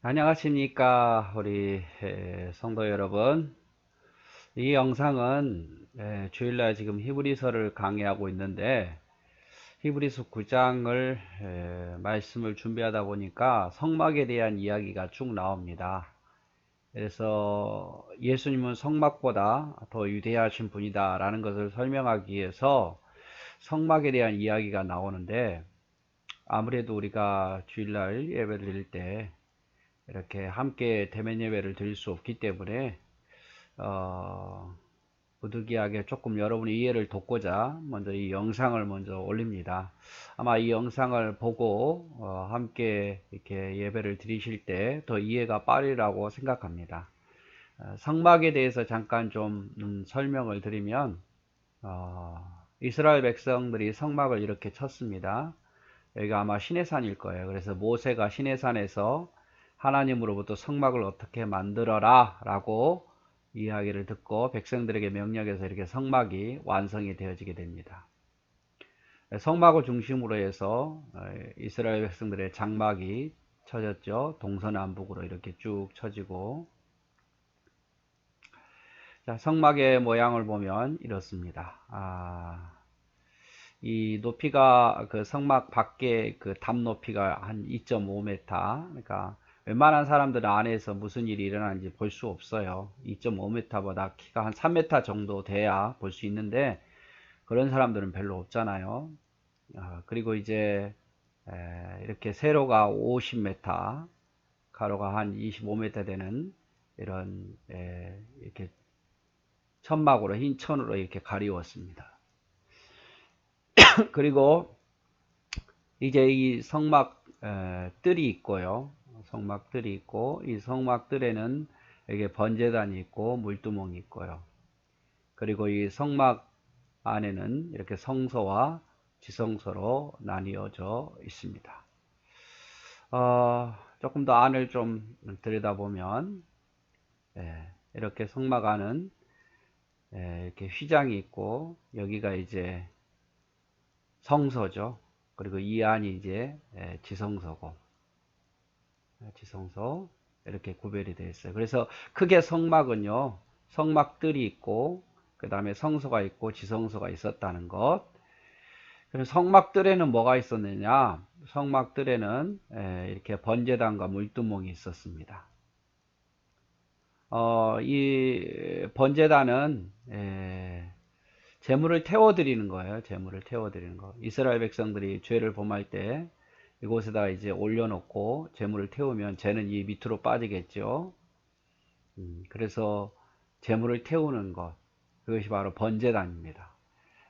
안녕하십니까 우리 성도 여러분. 이 영상은 주일날 지금 히브리서를 강의하고 있는데 히브리서 9장을 말씀을 준비하다 보니까 성막에 대한 이야기가 쭉 나옵니다. 그래서 예수님은 성막보다 더 위대하신 분이다 라는 것을 설명하기 위해서 성막에 대한 이야기가 나오는데 아무래도 우리가 주일날 예배를 드릴 때 이렇게 함께 대면 예배를 드릴 수 없기 때문에 어, 부득이하게 조금 여러분의 이해를 돕고자 먼저 이 영상을 먼저 올립니다. 아마 이 영상을 보고 어, 함께 이렇게 예배를 드리실 때 더 이해가 빠르라고 생각합니다. 어, 성막에 대해서 잠깐 좀 음, 설명을 드리면 어, 이스라엘 백성들이 성막을 이렇게 쳤습니다. 여기가 아마 시내산일 거예요. 그래서 모세가 시내산에서 하나님으로부터 성막을 어떻게 만들어라 라고 이야기를 듣고 백성들에게 명령해서 이렇게 성막이 완성이 되어지게 됩니다. 성막을 중심으로 해서 어, 이스라엘 백성들의 장막이 쳐졌죠. 동서남북으로 이렇게 쭉 쳐지고 자, 성막의 모양을 보면 이렇습니다. 아, 이 높이가 그 성막 밖에 그 담 높이가 한 2.5m 그러니까 웬만한 사람들은 안에서 무슨 일이 일어나는지 볼 수 없어요. 2.5m보다 키가 한 3m 정도 돼야 볼 수 있는데 그런 사람들은 별로 없잖아요. 아, 그리고 이제 에, 이렇게 세로가 50m, 가로가 한 25m 되는 이런 에, 이렇게 천막으로 흰 천으로 이렇게 가리웠습니다. 그리고 이제 이 성막 에, 뜰이 있고요. 성막들이 있고 이 성막들에는 이게 번제단이 있고 물두멍이 있고요. 그리고 이 성막 안에는 이렇게 성소와 지성소로 나뉘어져 있습니다. 어, 조금 더 안을 좀 들여다보면 예, 이렇게 성막 안은 예, 이렇게 휘장이 있고 여기가 이제 성소죠. 그리고 이 안이 이제 예, 지성소고 지성소 이렇게 구별이 되어 있어요. 그래서 크게 성막은요. 성막들이 있고 그 다음에 성소가 있고 지성소가 있었다는 것. 그럼 성막들에는 뭐가 있었느냐? 성막들에는 이렇게 번제단과 물두멍이 있었습니다. 어, 이 번제단은 재물을 태워 드리는 거예요. 재물을 태워 드리는 거. 이스라엘 백성들이 죄를 범할 때 이곳에다가 이제 올려놓고 재물을 태우면 재는 이 밑으로 빠지겠죠. 음, 그래서 재물을 태우는 것 그것이 바로 번제단입니다.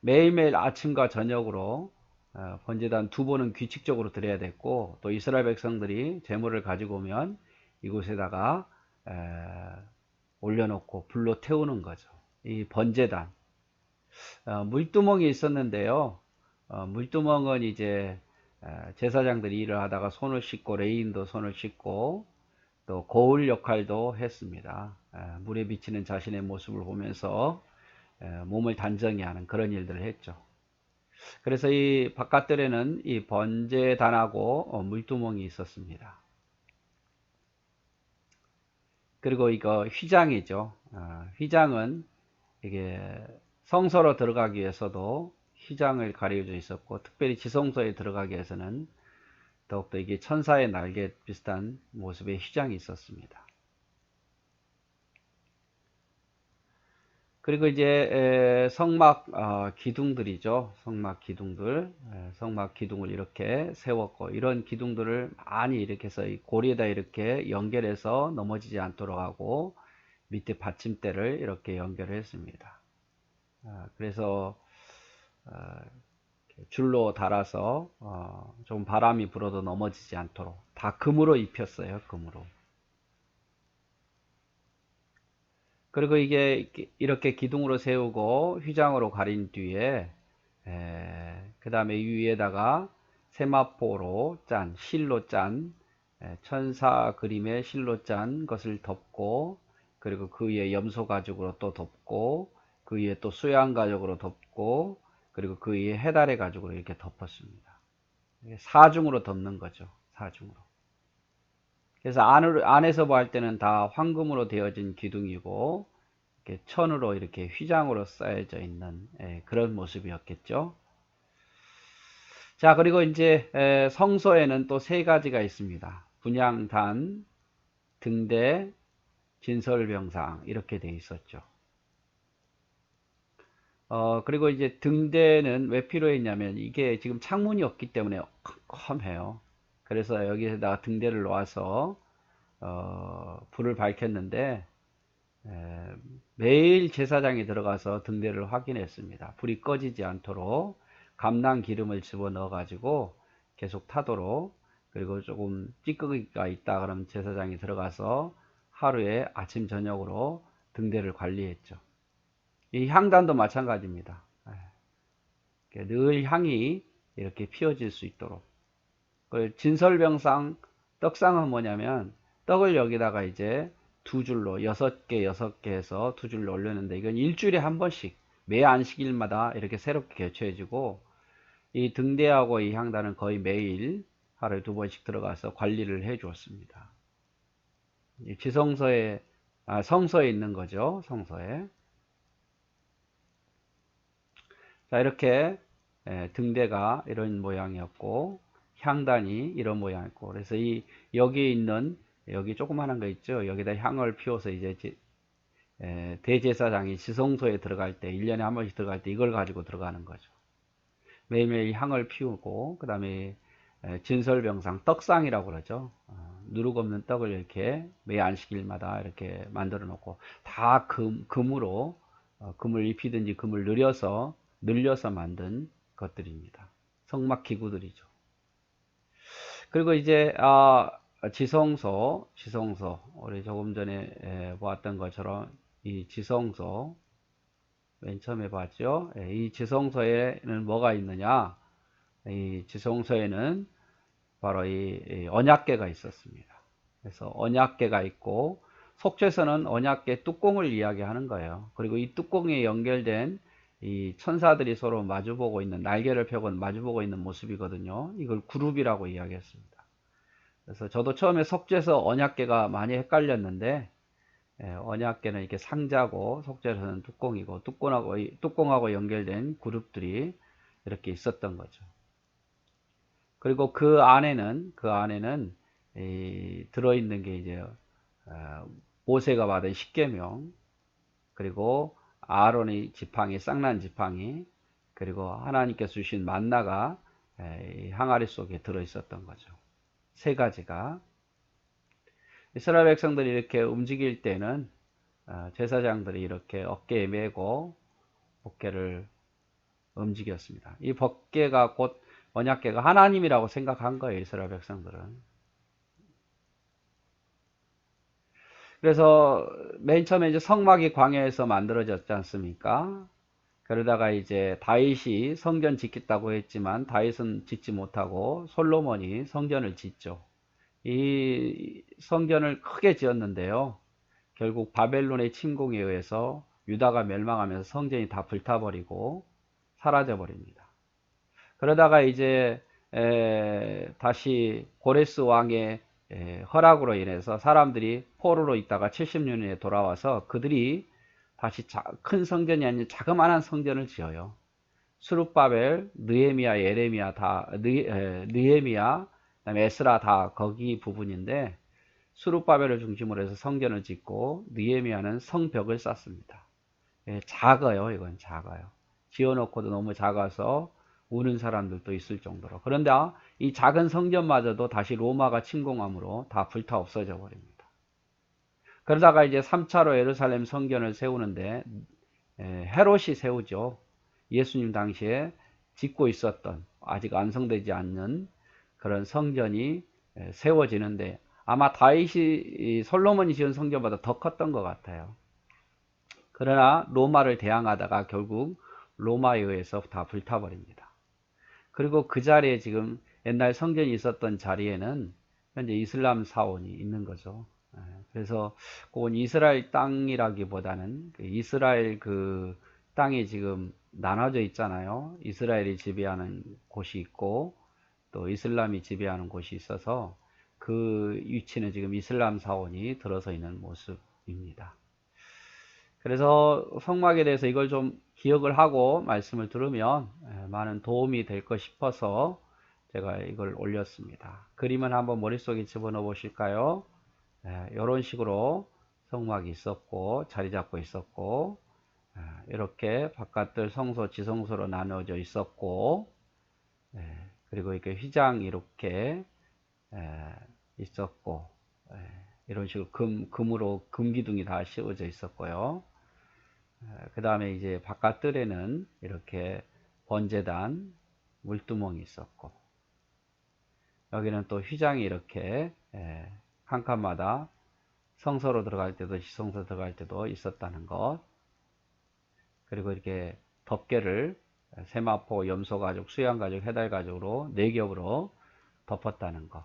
매일매일 아침과 저녁으로 어, 번제단 두 번은 규칙적으로 드려야 됐고 또 이스라엘 백성들이 재물을 가지고 오면 이곳에다가 에, 올려놓고 불로 태우는 거죠. 이 번제단 어, 물두멍이 있었는데요. 어, 물두멍은 이제 제사장들이 일을 하다가 손을 씻고 레인도 손을 씻고 또 거울 역할도 했습니다. 물에 비치는 자신의 모습을 보면서 몸을 단정히 하는 그런 일들을 했죠. 그래서 이 바깥들에는 이 번제단하고 어, 물두멍이 있었습니다. 그리고 이거 휘장이죠. 어, 휘장은 이게 성서로 들어가기 위해서도 휘장을 가려져 있었고 특별히 지성소에 들어가기 위해서는 더욱더 이게 천사의 날개 비슷한 모습의 휘장이 있었습니다. 그리고 이제 성막 어, 기둥들이죠. 성막 기둥들, 성막 기둥을 이렇게 세웠고 이런 기둥들을 많이 이렇게 해서 고리에다 이렇게 연결해서 넘어지지 않도록 하고 밑에 받침대를 이렇게 연결했습니다. 아, 그래서 어, 줄로 달아서 어, 좀 바람이 불어도 넘어지지 않도록 다 금으로 입혔어요. 금으로. 그리고 이게 이렇게 기둥으로 세우고 휘장으로 가린 뒤에 그 다음에 위에다가 세마포로 짠 실로 짠 에, 천사 그림의 실로 짠 것을 덮고 그리고 그 위에 염소 가죽으로 또 덮고 그 위에 또 수양 가죽으로 덮고 그리고 그 위에 해달의 가죽으로 이렇게 덮었습니다. 사중으로 덮는 거죠. 사중으로. 그래서 안으로, 안에서 볼 때는 다 황금으로 되어진 기둥이고 이렇게 천으로 이렇게 휘장으로 쌓여져 있는 예, 그런 모습이었겠죠. 자 그리고 이제 에, 성소에는 또 세 가지가 있습니다. 분양단, 등대, 진설병상 이렇게 돼 있었죠. 어, 그리고 이제 등대는 왜 필요했냐면 이게 지금 창문이 없기 때문에 컴컴해요. 그래서 여기에다가 등대를 놓아서 어, 불을 밝혔는데 에, 매일 제사장이 들어가서 등대를 확인했습니다. 불이 꺼지지 않도록 감낭 기름을 집어넣어 가지고 계속 타도록 그리고 조금 찌꺼기가 있다 그러면 제사장이 들어가서 하루에 아침 저녁으로 등대를 관리했죠. 이 향단도 마찬가지입니다. 예. 늘 향이 이렇게 피어질 수 있도록. 진설병상 떡상은 뭐냐면 떡을 여기다가 이제 두 줄로 여섯 개 여섯 개 해서 두 줄로 올렸는데 이건 일주일에 한 번씩 매 안식일마다 이렇게 새롭게 개최해지고 이 등대하고 이 향단은 거의 매일 하루에 두 번씩 들어가서 관리를 해 주었습니다. 지성서에 아, 성서에 있는 거죠. 성서에. 자, 이렇게 예, 등대가 이런 모양이었고 향단이 이런 모양이었고 그래서 이 여기 있는 여기 조그마한 거 있죠. 여기다 향을 피워서 이제 지, 에, 예, 대제사장이 지성소에 들어갈 때 1년에 한 번씩 들어갈 때 이걸 가지고 들어가는 거죠. 매일매일 향을 피우고 그 다음에 진설병상 떡상이라고 그러죠. 어, 누룩 없는 떡을 이렇게 매 안식일마다 이렇게 만들어 놓고 다 금, 금으로 어, 금을 입히든지 금을 늘려서 늘려서 만든 것들입니다. 성막 기구들이죠. 그리고 이제 아, 지성소, 지성소 우리 조금 전에 보았던 것처럼 이 지성소 맨 처음에 봤죠. 이 지성소에는 뭐가 있느냐? 이 지성소에는 바로 이 언약계가 있었습니다. 그래서 언약계가 있고 속죄서는 언약계 뚜껑을 이야기하는 거예요. 그리고 이 뚜껑에 연결된 이 천사들이 서로 마주보고 있는 날개를 펴고 마주보고 있는 모습이거든요. 이걸 그룹이라고 이야기했습니다. 그래서 저도 처음에 속죄서 언약계가 많이 헷갈렸는데 예, 언약계는 이렇게 상자고 속죄서는 뚜껑이고 뚜껑하고 뚜껑하고 연결된 그룹들이 이렇게 있었던 거죠. 그리고 그 안에는 그 안에는 들어 있는 게 이제 어, 모세가 받은 십계명 그리고 아론의 지팡이 쌍난 지팡이 그리고 하나님께서 주신 만나가 항아리 속에 들어 있었던 거죠. 세 가지가 이스라엘 백성들이 이렇게 움직일 때는 어, 제사장들이 이렇게 어깨에 메고 어깨를 움직였습니다. 이 법계가 곧 언약계가 하나님이라고 생각한 거예요. 이스라엘 백성들은. 그래서 맨 처음에 이제 성막이 광야에서 만들어졌지 않습니까? 그러다가 이제 다윗이 성전 짓겠다고 했지만 다윗은 짓지 못하고 솔로몬이 성전을 짓죠. 이 성전을 크게 지었는데요. 결국 바벨론의 침공에 의해서 유다가 멸망하면서 성전이 다 불타버리고 사라져 버립니다. 그러다가 이제 에, 다시 고레스 왕의 에, 허락으로 인해서 사람들이 포로로 있다가 70년에 돌아와서 그들이 다시 자, 큰 성전이 아닌 자그마한 성전을 지어요. 수룹바벨, 느헤미야, 예레미야 다 느, 에, 느헤미야, 에스라 다 거기 부분인데 수룹바벨을 중심으로 해서 성전을 짓고 느헤미야는 성벽을 쌓습니다. 예, 작아요. 이건 작아요. 지어놓고도 너무 작아서 우는 사람들도 있을 정도로. 그런데 이 작은 성전마저도 다시 로마가 침공함으로 다 불타 없어져 버립니다. 그러다가 이제 3차로 예루살렘 성전을 세우는데 헤롯이 세우죠. 예수님 당시에 짓고 있었던 아직 완성되지 않는 그런 성전이 세워지는데 아마 다윗이 솔로몬이 지은 성전보다 더 컸던 것 같아요. 그러나 로마를 대항하다가 결국 로마에 의해서 다 불타버립니다. 그리고 그 자리에 지금 옛날 성전이 있었던 자리에는 현재 이슬람 사원이 있는 거죠. 예, 그래서 그건 이스라엘 땅이라기보다는 그 이스라엘 그 땅이 지금 나눠져 있잖아요. 이스라엘이 지배하는 곳이 있고 또 이슬람이 지배하는 곳이 있어서 그 위치는 지금 이슬람 사원이 들어서 있는 모습입니다. 그래서 성막에 대해서 이걸 좀 기억을 하고 말씀을 들으면 예, 많은 도움이 될 것 싶어서 제가 이걸 올렸습니다. 그림은 한번 머릿속에 집어넣어 보실까요? 이런 예, 식으로 성막이 있었고 자리 잡고 있었고 예, 이렇게 바깥들 성소 지성소로 나누어져 있었고 그리고 이렇게 휘장 이렇게 있었고 이런 식으로 금, 금으로 금기둥이 다 씌워져 있었고요. 그 다음에 이제 바깥뜰에는 이렇게 번제단 물두멍이 있었고 여기는 또 휘장이 이렇게 한 칸마다 성서로 들어갈 때도 지성소 들어갈 때도 있었다는 것. 그리고 이렇게 덮개를 세마포, 염소가죽, 수양가죽, 해달가죽으로 네 겹으로 덮었다는 것.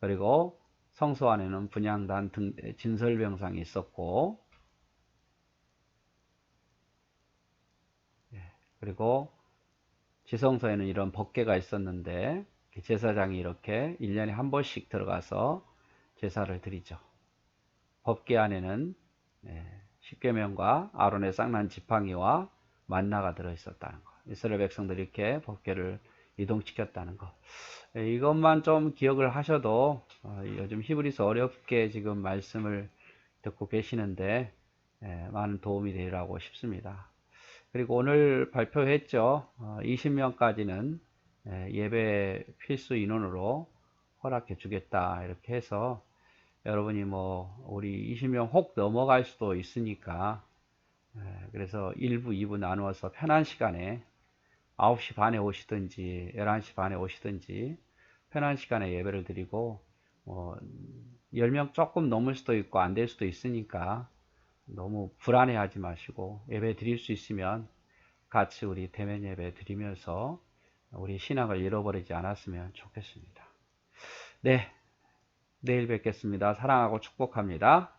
그리고 성소 안에는 분양단 등 진설병상이 있었고 그리고 지성소에는 이런 법계가 있었는데 제사장이 이렇게 1년에 한 번씩 들어가서 제사를 드리죠. 법계 안에는 십계명과 아론의 쌍난 지팡이와 만나가 들어있었다는 것. 이스라엘 백성들이 이렇게 법계를 이동시켰다는 것. 이것만 좀 기억을 하셔도 어, 요즘 히브리서 어렵게 지금 말씀을 듣고 계시는데 많은 도움이 되리라고 싶습니다. 그리고 오늘 발표했죠. 20명까지는 어, 예배 필수 인원으로 허락해 주겠다. 이렇게 해서 여러분이 뭐 우리 20명 혹 넘어갈 수도 있으니까 그래서 1부, 2부 나누어서 편한 시간에 9시 반에 오시든지 11시 반에 오시든지 편한 시간에 예배를 드리고 뭐 10명 조금 넘을 수도 있고 안 될 수도 있으니까 너무 불안해하지 마시고 예배 드릴 수 있으면 같이 우리 대면 예배 드리면서 우리 신앙을 잃어버리지 않았으면 좋겠습니다. 네, 내일 뵙겠습니다. 사랑하고 축복합니다.